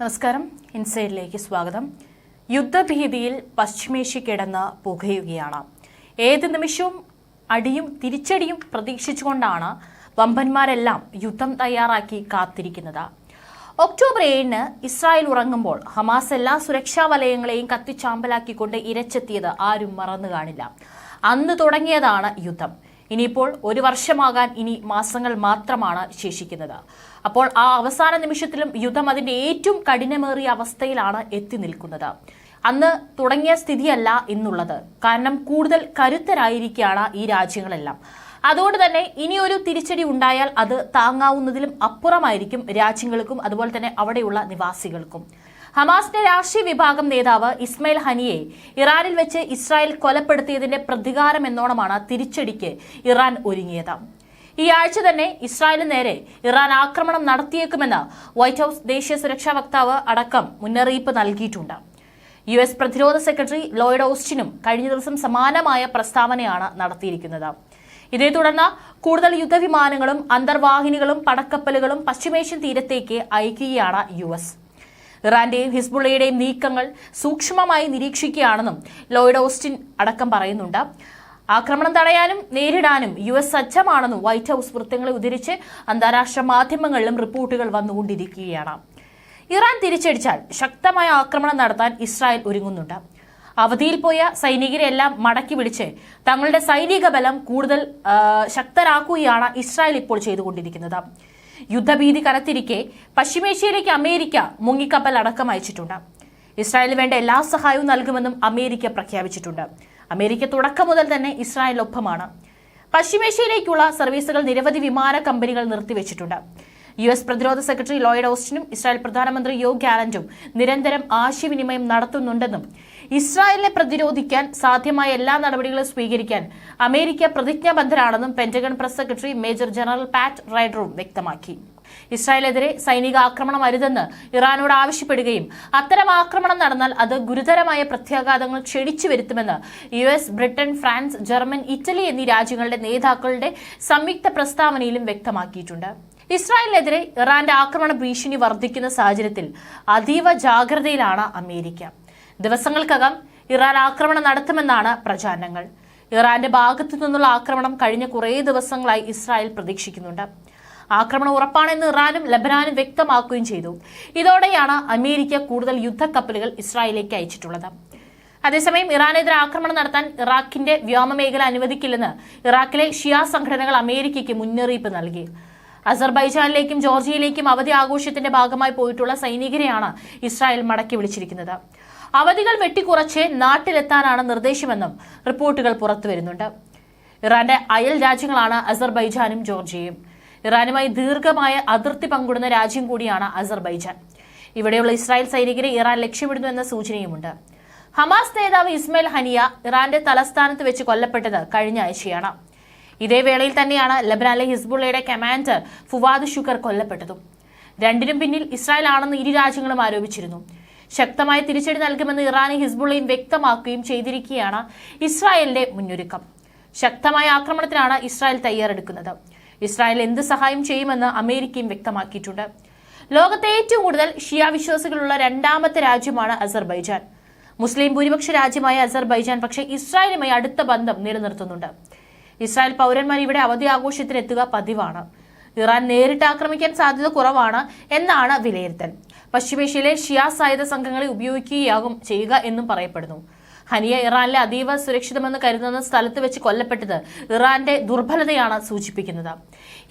നമസ്കാരം. ഇൻസൈഡിലേക്ക് സ്വാഗതം. യുദ്ധഭീതിയിൽ പശ്ചിമേഷ്യ കിടന്ന് പുകയുകയാണ്. ഏത് നിമിഷവും അടിയും തിരിച്ചടിയും പ്രതീക്ഷിച്ചുകൊണ്ടാണ് വമ്പന്മാരെല്ലാം യുദ്ധം തയ്യാറാക്കി കാത്തിരിക്കുന്നത്. ഒക്ടോബർ ഏഴിന് ഇസ്രായേൽ ഉറങ്ങുമ്പോൾ ഹമാസ് എല്ലാ സുരക്ഷാ വലയങ്ങളെയും കത്തിച്ചാമ്പലാക്കിക്കൊണ്ട് ഇരച്ചെത്തിയത് ആരും മറന്നു കാണില്ല അന്ന് തുടങ്ങിയതാണ് യുദ്ധം. ഇനിയിപ്പോൾ ഒരു വർഷമാകാൻ ഇനി മാസങ്ങൾ മാത്രമാണ് ശേഷിക്കുന്നത്. അപ്പോൾ ആ അവസാന നിമിഷത്തിലും യുദ്ധം അതിന്റെ ഏറ്റവും കഠിനമേറിയ അവസ്ഥയിലാണ് എത്തി നിൽക്കുന്നത്. അന്ന് തുടങ്ങിയ സ്ഥിതിയല്ല ഇന്നുള്ളത്. കാരണം കൂടുതൽ കരുത്തരായിരിക്കുകയാണ് ഈ രാജ്യങ്ങളെല്ലാം. അതുകൊണ്ട് തന്നെ ഇനിയൊരു തിരിച്ചടി ഉണ്ടായാൽ അത് താങ്ങാവുന്നതിലും അപ്പുറമായിരിക്കും രാജ്യങ്ങൾക്കും അതുപോലെ തന്നെ അവിടെയുള്ള നിവാസികൾക്കും. ഹമാസിന്റെ രാഷ്ട്രീയ വിഭാഗം നേതാവ് ഇസ്മയിൽ ഹനിയെ ഇറാനിൽ വെച്ച് ഇസ്രായേൽ കൊലപ്പെടുത്തിയതിന്റെ പ്രതികാരം എന്നോണമാണ് തിരിച്ചടിക്ക് ഇറാൻ ഒരുങ്ങിയത്. ഈ ആഴ്ച തന്നെ ഇസ്രായേലിന് നേരെ ഇറാൻ ആക്രമണം നടത്തിയേക്കുമെന്ന് വൈറ്റ് ഹൌസ് ദേശീയ സുരക്ഷാ വക്താവ് അടക്കം മുന്നറിയിപ്പ് നൽകിയിട്ടുണ്ട്. യു എസ് പ്രതിരോധ സെക്രട്ടറി ലോയിഡ് ഓസ്റ്റിനും കഴിഞ്ഞ ദിവസം സമാനമായ പ്രസ്താവനയാണ് നടത്തിയിരിക്കുന്നത്. ഇതേ തുടർന്ന് കൂടുതൽ യുദ്ധവിമാനങ്ങളും അന്തർവാഹിനികളും പടക്കപ്പലുകളും പശ്ചിമേഷ്യൻ തീരത്തേക്ക് അയക്കുകയാണ് യു എസ്. ഇറാന്റെയും ഹിസ്ബുള്ളയുടെയും നീക്കങ്ങൾ സൂക്ഷ്മമായി നിരീക്ഷിക്കുകയാണെന്നും ലോയിഡ് ഓസ്റ്റിൻ അടക്കം പറയുന്നുണ്ട്. ആക്രമണം തടയാനും നേരിടാനും യു എസ് സജ്ജമാണെന്നും വൈറ്റ് ഹൌസ് വൃത്തങ്ങളെ ഉദ്ധരിച്ച് അന്താരാഷ്ട്ര മാധ്യമങ്ങളിലും റിപ്പോർട്ടുകൾ വന്നുകൊണ്ടിരിക്കുകയാണ്. ഇറാൻ തിരിച്ചടിച്ചാൽ ശക്തമായ ആക്രമണം നടത്താൻ ഇസ്രായേൽ ഒരുങ്ങുന്നുണ്ട്. അവധിയിൽ പോയ സൈനികരെ എല്ലാം മടക്കി വിളിച്ച് തങ്ങളുടെ സൈനിക ബലം കൂടുതൽ ശക്തരാക്കുകയാണ് ഇസ്രായേൽ ഇപ്പോൾ ചെയ്തുകൊണ്ടിരിക്കുന്നത്. യുദ്ധഭീതി കനത്തിരിക്കെ പശ്ചിമേഷ്യയിലേക്ക് അമേരിക്ക മുങ്ങിക്കപ്പൽ അടക്കം അയച്ചിട്ടുണ്ട്. ഇസ്രായേലിന് വേണ്ട എല്ലാ സഹായവും നൽകുമെന്നും അമേരിക്ക പ്രഖ്യാപിച്ചിട്ടുണ്ട്. അമേരിക്ക തുടക്കം മുതൽ തന്നെ ഇസ്രായേലിനൊപ്പമാണ്. പശ്ചിമേഷ്യയിലേക്കുള്ള സർവീസുകൾ നിരവധി വിമാന കമ്പനികൾ നിർത്തിവെച്ചിട്ടുണ്ട്. യു എസ് പ്രതിരോധ സെക്രട്ടറി ലോയിഡ് ഓസ്റ്റിനും ഇസ്രായേൽ പ്രധാനമന്ത്രി യോ ഗാലന്റും നിരന്തരം ആശയവിനിമയം നടത്തുന്നുണ്ടെന്നും ഇസ്രായേലിനെ പ്രതിരോധിക്കാൻ സാധ്യമായ എല്ലാ നടപടികളും സ്വീകരിക്കാൻ America പ്രതിജ്ഞാബദ്ധരാണെന്നും Pentagon press secretary major general Pat റൈഡറും വ്യക്തമാക്കി. ഇസ്രായേലെതിരെ സൈനിക ആക്രമണം അരുതെന്ന് ഇറാനോട് ആവശ്യപ്പെടുകയും അത്തരം ആക്രമണം നടന്നാൽ അത് ഗുരുതരമായ പ്രത്യാഘാതങ്ങൾ ക്ഷണിച്ചു വരുത്തുമെന്ന് U S Britain France German Italy എന്നീ രാജ്യങ്ങളുടെ നേതാക്കളുടെ സംയുക്ത പ്രസ്താവനയിലും വ്യക്തമാക്കിയിട്ടുണ്ട്. ഇസ്രായേലിനെതിരെ ഇറാന്റെ ആക്രമണ ഭീഷണി വർദ്ധിക്കുന്ന സാഹചര്യത്തിൽ അതീവ ജാഗ്രതയിലാണ് അമേരിക്ക. ദിവസങ്ങൾക്കകം ഇറാൻ ആക്രമണം നടത്തുമെന്നാണ് പ്രചാരണങ്ങൾ. ഇറാന്റെ ഭാഗത്തു നിന്നുള്ള ആക്രമണം കഴിഞ്ഞ കുറേ ദിവസങ്ങളായി ഇസ്രായേൽ പ്രതീക്ഷിക്കുന്നുണ്ട്. ആക്രമണം ഉറപ്പാണെന്ന് ഇറാനും ലബനാനും വ്യക്തമാക്കുകയും ചെയ്തു. ഇതോടെയാണ് അമേരിക്ക കൂടുതൽ യുദ്ധക്കപ്പലുകൾ ഇസ്രായേലിലേക്ക് അയച്ചിട്ടുള്ളത്. അതേസമയം ഇറാനെതിരെ ആക്രമണം നടത്താൻ ഇറാഖിന്റെ വ്യോമമേഖല അനുവദിക്കില്ലെന്ന് ഇറാഖിലെ ഷിയാ സംഘടനകൾ അമേരിക്കയ്ക്ക് മുന്നറിയിപ്പ് നൽകി. അസർബൈജാനിലേക്കും ജോർജിയയിലേക്കും അവധി ആഘോഷത്തിന്റെ ഭാഗമായി പോയിട്ടുള്ള സൈനികരെയാണ് ഇസ്രായേൽ മടക്കി വിളിച്ചിരിക്കുന്നത്. അവധികൾ വെട്ടിക്കുറച്ച് നാട്ടിലെത്താനാണ് നിർദ്ദേശമെന്നും റിപ്പോർട്ടുകൾ പുറത്തുവരുന്നുണ്ട് ഇറാന്റെ അയൽ രാജ്യങ്ങളാണ് അസർബൈജാനും ജോർജിയയും. ഇറാനുമായി ദീർഘമായ അതിർത്തി പങ്കിടുന്ന രാജ്യം കൂടിയാണ് അസർബൈജാൻ. ഇവിടെയുള്ള ഇസ്രായേൽ സൈനികരെ ഇറാൻ ലക്ഷ്യമിടുന്നു എന്ന സൂചനയുമുണ്ട്. ഹമാസ് നേതാവ് ഇസ്മയിൽ ഹനിയ ഇറാന്റെ തലസ്ഥാനത്ത് വെച്ച് കൊല്ലപ്പെട്ടത് കഴിഞ്ഞ ആഴ്ചയാണ്. ഇതേ വേളയിൽ തന്നെയാണ് ലബനാനിലെ ഹിസ്ബുള്ളയുടെ കമാൻഡർ ഫുവാദ് ഷുക്കർ കൊല്ലപ്പെട്ടതും. രണ്ടിനും പിന്നിൽ ഇസ്രായേൽ ആണെന്ന് ഇരു രാജ്യങ്ങളും ആരോപിച്ചിരുന്നു. ശക്തമായ തിരിച്ചടി നൽകുമെന്ന് ഇറാനും ഹിസ്ബുള്ളയും വ്യക്തമാക്കുകയും ചെയ്തിരിക്കുകയാണ് ഇസ്രായേലിന്റെ മുന്നൊരുക്കം. ശക്തമായ ആക്രമണത്തിനാണ് ഇസ്രായേൽ തയ്യാറെടുക്കുന്നത്. ഇസ്രായേൽ എന്ത് സഹായം ചെയ്യുമെന്ന് അമേരിക്കയും വ്യക്തമാക്കിയിട്ടുണ്ട്. ലോകത്തെ ഏറ്റവും കൂടുതൽ ഷിയ വിശ്വാസികളുള്ള രണ്ടാമത്തെ രാജ്യമാണ് അസർബൈജാൻ. മുസ്ലിം ഭൂരിപക്ഷ രാജ്യമായ അസർബൈജാൻ പക്ഷേ ഇസ്രായേലുമായി അടുത്ത ബന്ധം നിലനിർത്തുന്നുണ്ട്. ഇസ്രായേൽ പൗരന്മാർ ഇവിടെ അവധി ആഘോഷത്തിന് എത്തുക പതിവാണ്. ഇറാൻ നേരിട്ട് ആക്രമിക്കാൻ സാധ്യത കുറവാണ് എന്നാണ് വിലയിരുത്തൽ. പശ്ചിമേഷ്യയിലെ ഷിയാ സായുധ സംഘങ്ങളെ ഉപയോഗിക്കുകയാകും ചെയ്യുക എന്നും പറയപ്പെടുന്നു. ഹനിയ ഇറാനിലെ അതീവ സുരക്ഷിതമെന്ന് കരുതുന്ന സ്ഥലത്ത് വെച്ച് കൊല്ലപ്പെട്ടത് ഇറാന്റെ ദുർബലതയാണ് സൂചിപ്പിക്കുന്നത്.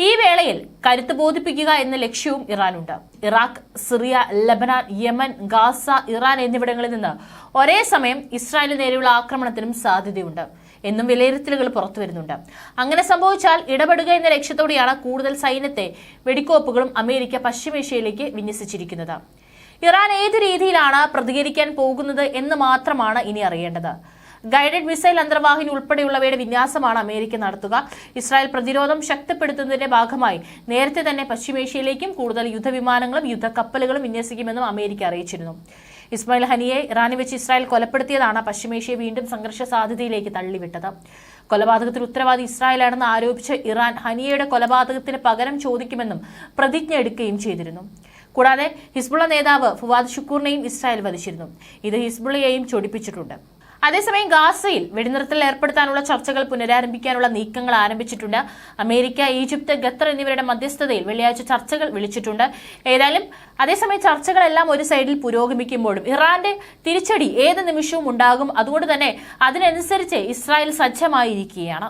ഈ വേളയിൽ കരുത്ത് ബോധിപ്പിക്കുക എന്ന ലക്ഷ്യവും ഇറാനുണ്ട്. Iraq Syria Lebanon Yemen Gaza Iran എന്നിവിടങ്ങളിൽ നിന്ന് ഒരേ സമയം ഇസ്രായേലിന് നേരെയുള്ള ആക്രമണത്തിനും സാധ്യതയുണ്ട്. എന്നും വിലയിരുത്തലുകൾ പുറത്തു വരുന്നുണ്ട്. അങ്ങനെ സംഭവിച്ചാൽ ഇടപെടുക എന്ന ലക്ഷ്യത്തോടെയാണ് കൂടുതൽ സൈന്യത്തെ വെടിക്കോപ്പുകളും അമേരിക്ക പശ്ചിമേഷ്യയിലേക്ക് വിന്യസിച്ചിരിക്കുന്നത്. ഇറാൻ ഏത് രീതിയിലാണ് പ്രതികരിക്കാൻ പോകുന്നത് എന്ന് മാത്രമാണ് ഇനി അറിയേണ്ടത്. ഗൈഡഡ് മിസൈൽ അന്തർവാഹിനി ഉൾപ്പെടെയുള്ളവയുടെ വിന്യാസമാണ് അമേരിക്ക നടത്തുക. ഇസ്രായേൽ പ്രതിരോധം ശക്തിപ്പെടുത്തുന്നതിന്റെ ഭാഗമായി നേരത്തെ തന്നെ പശ്ചിമേഷ്യയിലേക്കും കൂടുതൽ യുദ്ധവിമാനങ്ങളും യുദ്ധക്കപ്പലുകളും വിന്യസിക്കുമെന്നും അമേരിക്ക അറിയിച്ചിരുന്നു. ഇസ്മായിൽ ഹനിയെ ഇറാനിൽ വെച്ച് ഇസ്രായേൽ കൊലപ്പെടുത്തിയതാണ് പശ്ചിമേഷ്യയെ വീണ്ടും സംഘർഷ സാധ്യതയിലേക്ക് തള്ളിവിട്ടത്. കൊലപാതകത്തിൽ ഉത്തരവാദി ഇസ്രായേലാണെന്ന് ആരോപിച്ച് ഇറാൻ ഹനിയയുടെ കൊലപാതകത്തിന് പകരം ചോദിക്കുമെന്നും പ്രതിജ്ഞ എടുക്കുകയും ചെയ്തിരുന്നു. കൂടാതെ ഹിസ്ബുള്ള നേതാവ് ഫുവാദ് ഷുക്കൂറിനെയും ഇസ്രായേൽ വധിച്ചിരുന്നു. ഇത് ഹിസ്ബുള്ളയെയും ചൊടിപ്പിച്ചിട്ടുണ്ട്. അതേസമയം ഗാസയിൽ വെടിനിർത്തൽ ഏർപ്പെടുത്താനുള്ള ചർച്ചകൾ പുനരാരംഭിക്കാനുള്ള നീക്കങ്ങൾ ആരംഭിച്ചിട്ടുണ്ട്. അമേരിക്ക ഈജിപ്ത് ഖത്തർ എന്നിവരുടെ മധ്യസ്ഥതയിൽ വെള്ളിയാഴ്ച ചർച്ചകൾ വിളിച്ചിട്ടുണ്ട്. ഏതായാലും അതേസമയം ചർച്ചകളെല്ലാം ഒരു സൈഡിൽ പുരോഗമിക്കുമ്പോഴും ഇറാന്റെ തിരിച്ചടി ഏത് നിമിഷവും ഉണ്ടാകും. അതുകൊണ്ട് തന്നെ അതിനനുസരിച്ച് ഇസ്രായേൽ സജ്ജമായിരിക്കുകയാണ്.